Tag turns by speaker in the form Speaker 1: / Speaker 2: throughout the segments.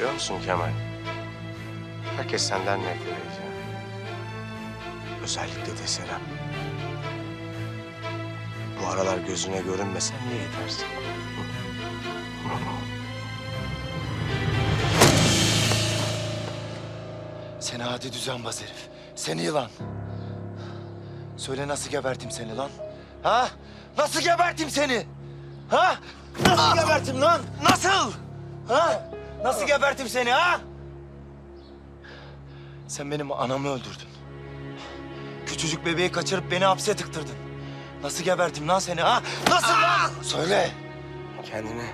Speaker 1: Biliyor musun Kemal? Herkes senden nefret ediyor. Özellikle de Serap. Bu aralar gözüne görünmesen niye edersin?
Speaker 2: Seni adi düzenbaz herif. Seni yılan. Söyle nasıl gebertim seni lan? Ha? Nasıl gebertim seni? Ha? Nasıl gebertim lan? Nasıl? Ha? Nasıl gebertim seni ha? Sen benim anamı öldürdün. Küçücük bebeği kaçırıp beni hapse tıktırdın. Nasıl gebertim lan seni ha? Nasıl lan? Söyle.
Speaker 1: Kendini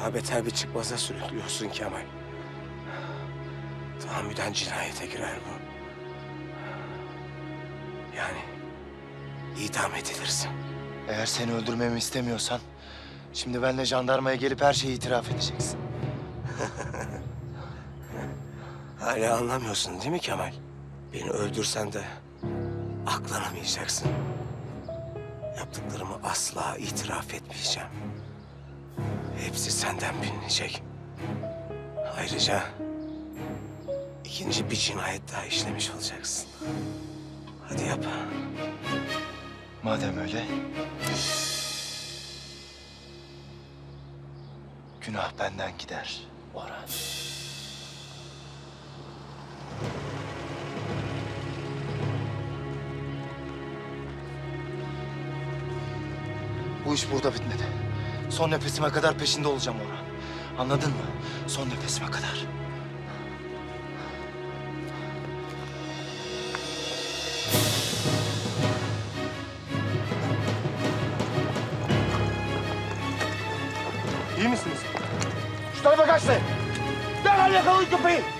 Speaker 1: daha beter bir çıkmaza sürüklüyorsun Kemal. Tahammüden cinayete girer bu. Yani idam edilirsin.
Speaker 2: Eğer seni öldürmemi istemiyorsan... ...şimdi benle jandarmaya gelip her şeyi itiraf edeceksin.
Speaker 1: Hala anlamıyorsun değil mi Kemal? Beni öldürsen de aklanamayacaksın. Yaptıklarımı asla itiraf etmeyeceğim. Hepsi senden bilinecek. Ayrıca ikinci bir cinayet daha işlemiş olacaksın. Hadi yap.
Speaker 2: Madem öyle... ...günah benden gider Orhan. Bu iş burada bitmedi. Son nefesime kadar peşinde olacağım Orhan. Anladın mı? Son nefesime kadar.
Speaker 1: İyi misiniz?
Speaker 2: Şu tarafa kaçtı. Derhal yakalayın köpeği.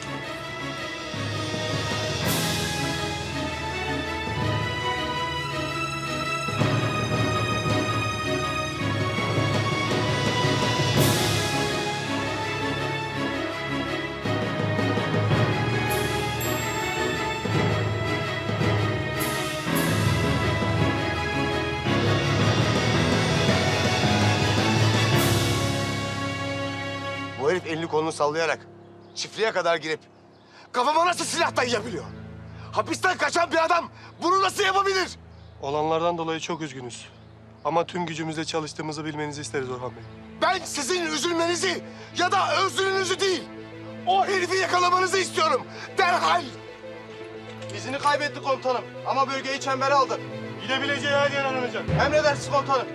Speaker 1: Kolunu sallayarak çiftliğe kadar girip kafama nasıl silah dayayabiliyor? Hapisten kaçan bir adam bunu nasıl yapabilir?
Speaker 3: Olanlardan dolayı çok üzgünüz. Ama tüm gücümüzle çalıştığımızı bilmenizi isteriz Orhan Bey.
Speaker 1: Ben sizin üzülmenizi ya da özrünüzü değil, o herifi yakalamanızı istiyorum. Derhal.
Speaker 3: İzini kaybetti komutanım ama bölgeyi çembere aldı. Gidebileceği her yer aranacak. Emredersiniz komutanım.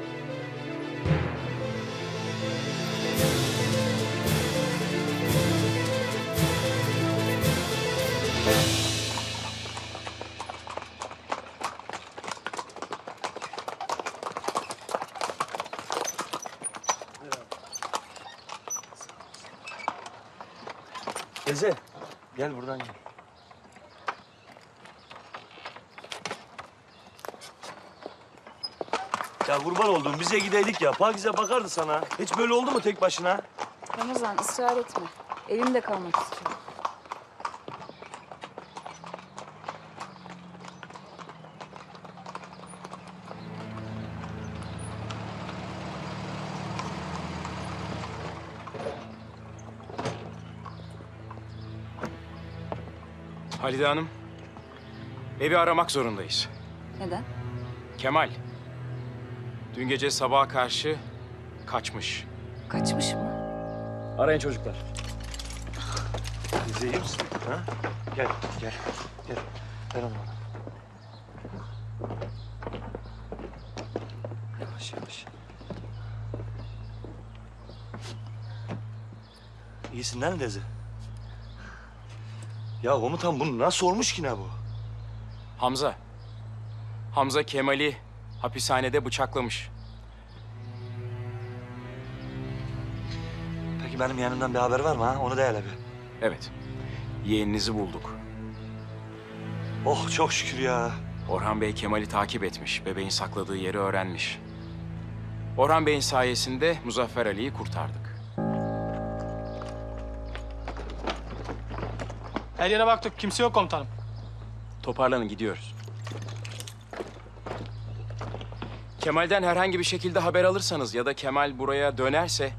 Speaker 2: Teyze gel buradan gel.
Speaker 4: Ya kurban olduğum bize gideydik ya. Pakize bakardı sana. Hiç böyle oldu mu tek başına?
Speaker 5: Ramazan ısrar etme. Evimde kalmak istiyorum.
Speaker 6: Halide Hanım, evi aramak zorundayız.
Speaker 5: Neden?
Speaker 6: Kemal, dün gece sabaha karşı kaçmış.
Speaker 5: Kaçmış mı?
Speaker 4: Arayın çocuklar. İyi misin? Ha? Gel, gel, gel. Ver onu bana. Yavaş, yavaş. İyisin lan Deze. Ya komutan bunu nasıl olmuş ki ne bu?
Speaker 6: Hamza, Hamza Kemal'i hapishanede bıçaklamış.
Speaker 4: Peki benim yanımdan bir haber var mı ha? Onu da hele bir.
Speaker 6: Evet, yeğeninizi bulduk.
Speaker 4: Oh çok şükür ya.
Speaker 6: Orhan Bey Kemal'i takip etmiş, bebeğin sakladığı yeri öğrenmiş. Orhan Bey'in sayesinde Muzaffer Ali'yi kurtardık.
Speaker 7: Her yere baktık. Kimse yok komutanım.
Speaker 6: Toparlanın, gidiyoruz. Kemal'den herhangi bir şekilde haber alırsanız ya da Kemal buraya dönerse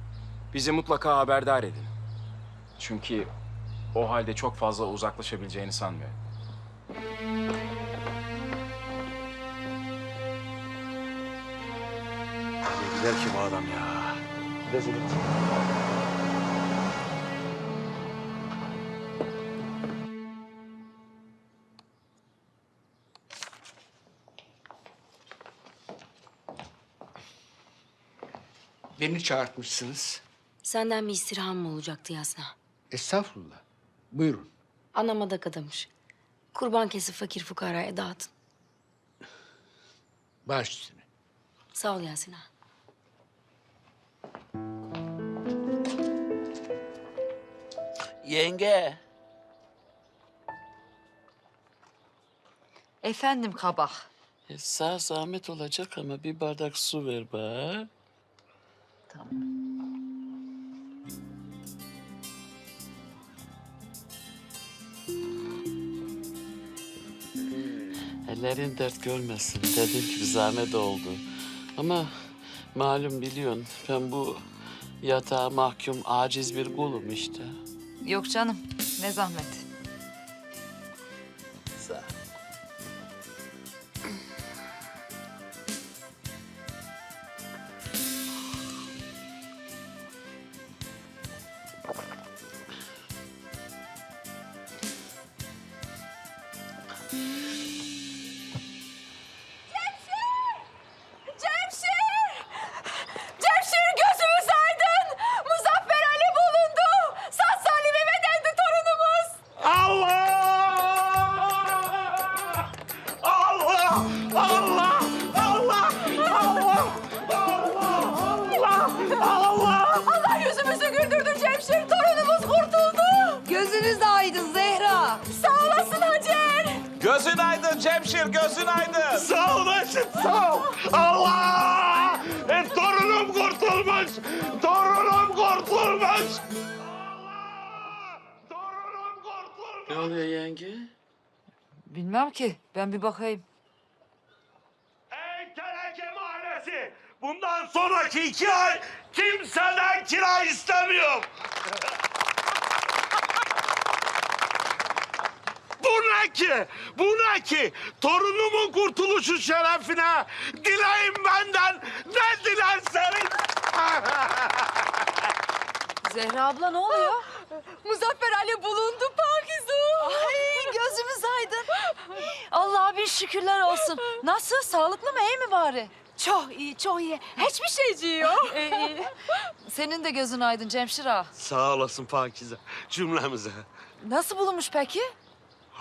Speaker 6: bizi mutlaka haberdar edin. Çünkü o halde çok fazla uzaklaşabileceğini sanmıyorum.
Speaker 4: Ne gider ki bu adam ya?
Speaker 8: Beni çağırtmışsınız.
Speaker 9: Senden bir istirham mı olacaktı Yasna?
Speaker 8: Estağfurullah. Buyurun.
Speaker 9: Anama da kadamış. Kurban kesip fakir fukaraya dağıtın.
Speaker 8: Baş üstüne.
Speaker 9: Sağ ol Yasin ağa.
Speaker 10: Yenge.
Speaker 5: Efendim kabak.
Speaker 10: E, sağ zahmet olacak ama bir bardak su ver bana.
Speaker 5: Tamam.
Speaker 10: Ellerin dert görmesin. Dediğim gibi zahmet oldu. Ama malum biliyorsun ben bu yatağa mahkum aciz bir kulum işte.
Speaker 5: Yok canım. Ne zahmet.
Speaker 4: Cemşir, gözün aydın. Sağ ol Mesut, sağ ol. Allah! E, torunum kurtulmuş. Torunum kurtulmuş. Allah! Torunum kurtulmuş.
Speaker 10: Ne oluyor yenge?
Speaker 5: Bilmem ki. Ben bir bakayım.
Speaker 4: Ey Teneke Mahallesi! Bundan sonraki iki ay kimseden kira istemiyorum. Bu ne ki? Bu ne ki? Torunumun kurtuluşu şerefine dileyin benden ne dilerseniz.
Speaker 5: Zehra abla ne oluyor? Muzaffer Ali bulundu Pakizu. Ay gözümüz aydın. Allah'a bir şükürler olsun. Nasıl? Sağlıklı mı? iyi mi bari? Çok iyi, çok iyi. Hiçbir şeyci yok. iyi. Senin de gözün aydın Cemşir ağa.
Speaker 11: Sağ olasın Pakize cümlemize.
Speaker 5: Nasıl bulunmuş peki?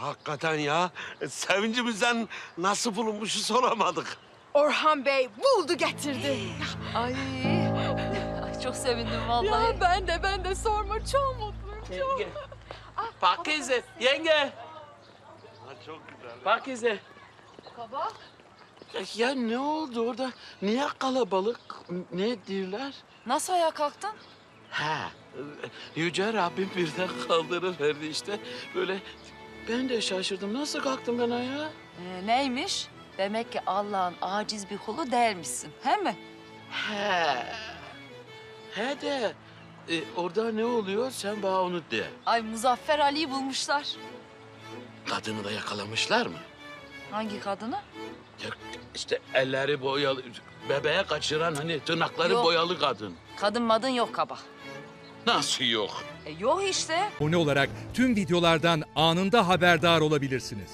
Speaker 11: Hakikaten ya sevincimizden nasıl bulunmuşu soramadık.
Speaker 5: Orhan Bey buldu getirdi. Ay. Ay çok sevindim vallahi. Ya ben de ben de sorma çok mutluyum çok.
Speaker 10: Yenge. Pakize, yenge.
Speaker 11: çok güzel.
Speaker 10: Pakize.
Speaker 5: Baba.
Speaker 10: Ya ne oldu orada? Niye kalabalık? Ne diyorlar?
Speaker 5: Nasıl ayağa kalktın?
Speaker 10: Ha, Yüce Rabbim birden kaldırıverdi işte. Böyle ben de şaşırdım. Nasıl kalktım ben ayağa?
Speaker 5: Ee, neymiş? Demek ki Allah'ın aciz bir kulu değilmişsin. He mi?
Speaker 10: He. He de e, orada ne oluyor sen bana onu de.
Speaker 5: Ay Muzaffer Ali'yi bulmuşlar.
Speaker 10: Kadını da yakalamışlar mı?
Speaker 5: Hangi kadını?
Speaker 10: Ya işte elleri boyalı, bebeğe kaçıran hani tırnakları
Speaker 5: Yok.
Speaker 10: boyalı kadın.
Speaker 5: Kadın madın yok kaba.
Speaker 10: Nasıl yok?
Speaker 5: E, yok işte.
Speaker 12: Abone olarak tüm videolardan anında haberdar olabilirsiniz.